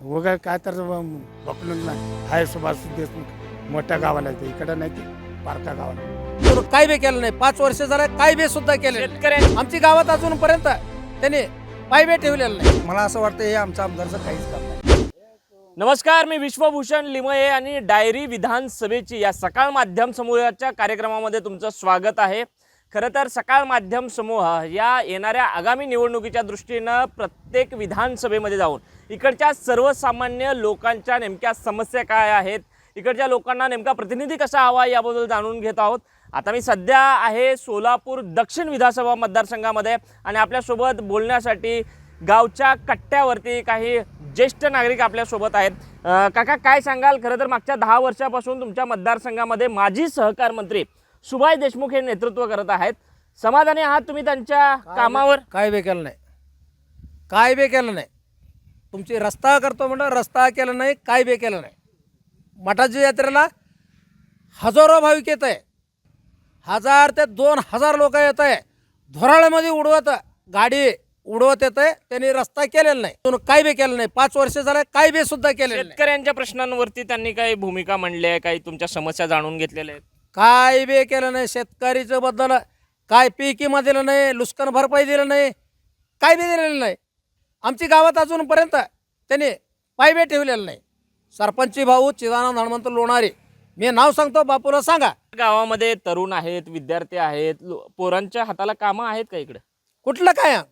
वगैरे काय तर बकलून नाही. आहे सुभाष देशमुख मोठ्या गावाला येते इकडं नाही ते पारका गावाला. तर काय बी केलं नाही. पाच वर्ष झालं काय बी सुद्धा केले शेतकऱ्यांनी आमची गावात अजूनपर्यंत त्यांनी पाय बी ठेवलेलं नाही. मला असं वाटतं हे आमच्या आमदारचं काहीच काम नाही. नमस्कार मी विश्वभूषण लिमये आणि डायरी विधानसभेची या सकाळ माध्यम समूहाच्या कार्यक्रमामध्ये तुमचं स्वागत आहे. खरं तर सकाळ माध्यम समूह या येणाऱ्या आगामी निवडणुकीच्या दृष्टीनं प्रत्येक विधानसभेमध्ये जाऊन इकडच्या सर्वसामान्य लोकांच्या नेमक्या समस्या काय आहेत इकडच्या लोकांना नेमका प्रतिनिधी कसा हवा याबद्दल जाणून घेत आहोत. आता मी सध्या आहे सोलापूर दक्षिण विधानसभा मतदारसंघामध्ये आणि आपल्यासोबत बोलण्यासाठी गावच्या कट्ट्यावरती काही ज्येष्ठ नागरिक आपल्यासोबत आहेत. काका काय सांगाल? खरं तर मागच्या दहा वर्षापासून तुमच्या मतदारसंघामध्ये माजी सहकार मंत्री सुभाष देशमुख हे नेतृत्व करत आहेत. समाधानी आहात तुम्ही त्यांच्या कामावर? काय बी केलं नाही? काय बी केलं नाही? तुमची रस्ता करतो म्हणलं रस्ता केला नाही काय बी केलं नाही? मठाच्या यात्रेला हजारो भाविक येत आहे. हजार ते दोन हजार लोक येत आहे. धोराळ्यामध्ये उडवत गाडी उडवत येत आहे. त्यांनी रस्ता केलेला नाही. काय बी केलं नाही? पाच वर्ष झालं काय बी सुद्धा नाही. शेतकऱ्यांच्या प्रश्नांवरती त्यांनी काही भूमिका मांडली आहे? काही तुमच्या समस्या जाणून घेतलेल्या आहेत? काय बी केलं नाही शेतकरीचं बद्दल काय पीक विमा दिलं नाही लुस्कान भरपाई दिलं नाही काय बी दिलेलं नाही. आमची गावात अजूनपर्यंत त्यांनी पाय बी ठेवलेलं नाही. सरपंची भाऊ चिदानंद हनुमंत लोणारे मी नाव सांगतो बापूला सांगा. गावामध्ये तरुण आहेत विद्यार्थी आहेत लो- पोरांच्या हाताला कामं आहेत का इकडे? कुठलं काय? हं?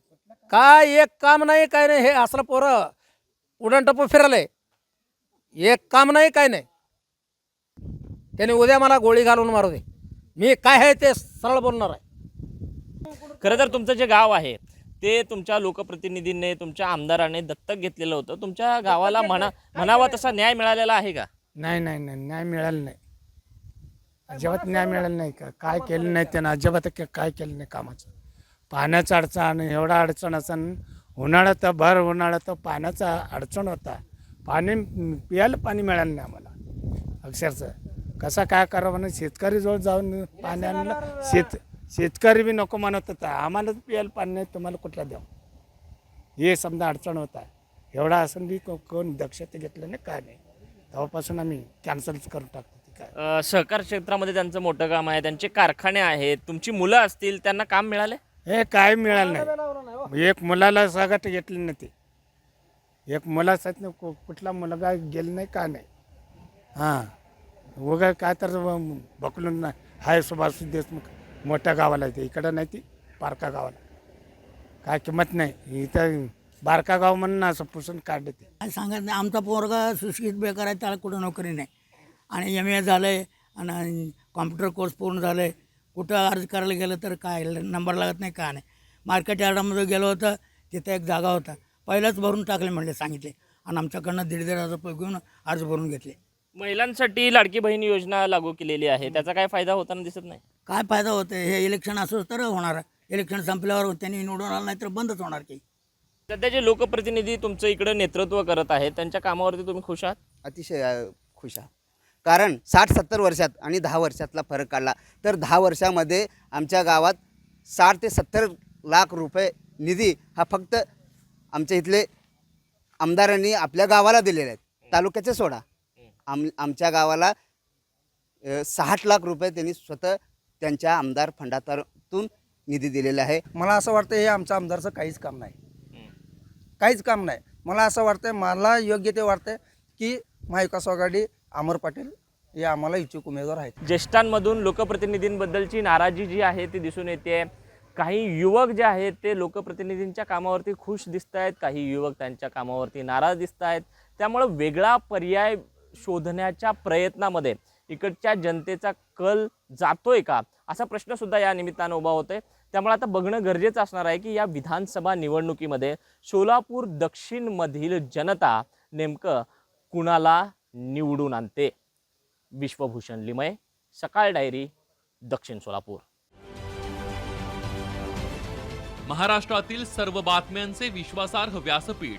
काय एक काम नाही काय नाही हे असलं पोरं उडण टप्पू फिरलंय. एक काम नाही काय नाही. त्याने उद्या मला गोळी घालून मारू दे. मी काय आहे ते सरळ बोलणार आहे. खरं तर तुमचं जे गाव आहे ते तुमच्या लोकप्रतिनिधींनी तुमच्या आमदाराने दत्तक घेतलेलं होतं. तुमच्या गावाला म्हणा म्हणावा तसा न्याय मिळालेला आहे का? नाही नाही नाही न्याय मिळालं नाही. अजिबात न्याय मिळालं नाही का? काय केलं नाही त्यानं? अजिबात के- काय केलं नाही कामाचं? पाण्याचं अडचण एवढा अडचण असन उन्हाळ्यात तर भर उन्हाळ्यात तर पाण्याचा अडचण होता. पाणी प्यायला पाणी मिळालं नाही आम्हाला. अक्षरशः. कसा काय करावं म्हणून शेतकरीजवळ जाऊन पाणी आणलं. शेत शेतकरी बी नको म्हणत होता. आम्हाला प्यायला पाणी नाही तुम्हाला कुठला द्यावं? हे समजा अडचण होता एवढा असून बी को- कोण दक्षता घेतलं नाही काय नाही. तेव्हापासून आम्ही कॅन्सलच करून टाकतो ती काय. अं, सहकार क्षेत्रामध्ये त्यांचं मोठं काम आहे त्यांचे कारखाने आहेत तुमची मुलं असतील त्यांना काम मिळाले? हे काय मिळालं नाही. एक मुलाला सगळं घेतलं नाही ते. एक मुलासाठी कु- कुठला मुलगा गेला नाही का नाही. हां. वगैरे काय तर बकलून नाही. आहे सुभाष देशमुख मोठ्या गावाला येते इकडं नाही ती बारका गावाला. काय किंमत नाही. इथं बारका गाव म्हणून असं पुसून काढले ते. काय सांगत नाही. आमचा पोरगा सुशिक्षित बेकार आहे त्याला कुठं नोकरी नाही. आणि एम ए झालं आहे आणि कॉम्प्युटर कोर्स पूर्ण झालं आहे कुठं अर्ज करायला गेलं तर काय नंबर लागत नाही काय नाही. मार्केट यार्डामध्ये गेलो होतं तिथं एक जागा होता. पहिलाच भरून टाकले म्हणले सांगितले. आणि आमच्याकडनं दीड दीड हजार रुपये घेऊन अर्ज भरून घेतले. महिलांसाठी लाडकी बहीण योजना लागू केलेली आहे. त्याचा काय फायदा होताना दिसत नाही? काय फायदा होतो हे इलेक्शन असंच तर होणार. इलेक्शन संपल्यावर त्यांनी निवडून आलं नाही तर बंदच होणार की. सध्या जे लोकप्रतिनिधी तुमचं इकडं नेतृत्व करत आहेत त्यांच्या कामावरती तुम्ही खुश आहात? अतिशय अ, खुश आहे कारण साठ सत्तर वर्षात आणि दहा वर्षातला फरक काढला तर दहा वर्षामध्ये आमच्या गावात साठ ते सत्तर लाख रुपये निधी हा फक्त आमच्या इथले आमदारांनी आपल्या गावाला दिलेले आहेत. तालुक्याचे सोडा. आम आमच्या गावाला साठ लाख रुपये त्यांनी स्वतः त्यांच्या आमदार फंडातून निधी दिलेला आहे. मला असं वाटतं हे आमच्या आमदारचं काहीच काम नाही. काहीच काम नाही. मला असं वाटतं मला योग्य ते वाटतं की महाविकास आघाडी अमर पाटील हे आम्हाला इच्छुक उमेदवार आहेत. ज्येष्ठांमधून लोकप्रतिनिधींबद्दलची नाराजी जी आहे ती दिसून येते. काही युवक जे आहेत ते लोकप्रतिनिधींच्या कामावरती खुश दिसत आहेत काही युवक त्यांच्या कामावरती नाराज दिसत आहेत त्यामुळं वेगळा पर्याय शोधण्याच्या प्रयत्नामध्ये इकडच्या जनतेचा कल जातोय का? असा प्रश्नसुद्धा या निमित्तानं उभा होतोय. त्यामुळे आता बघणं गरजेचं असणार आहे की या विधानसभा निवडणुकीमध्ये सोलापूर दक्षिणमधील जनता नेमकं कुणाला निवडून आणते? विश्वभूषण लिमय सकाळ डायरी दक्षिण सोलापूर. महाराष्ट्रातील सर्व बातम्यांचे विश्वासार्ह व्यासपीठ.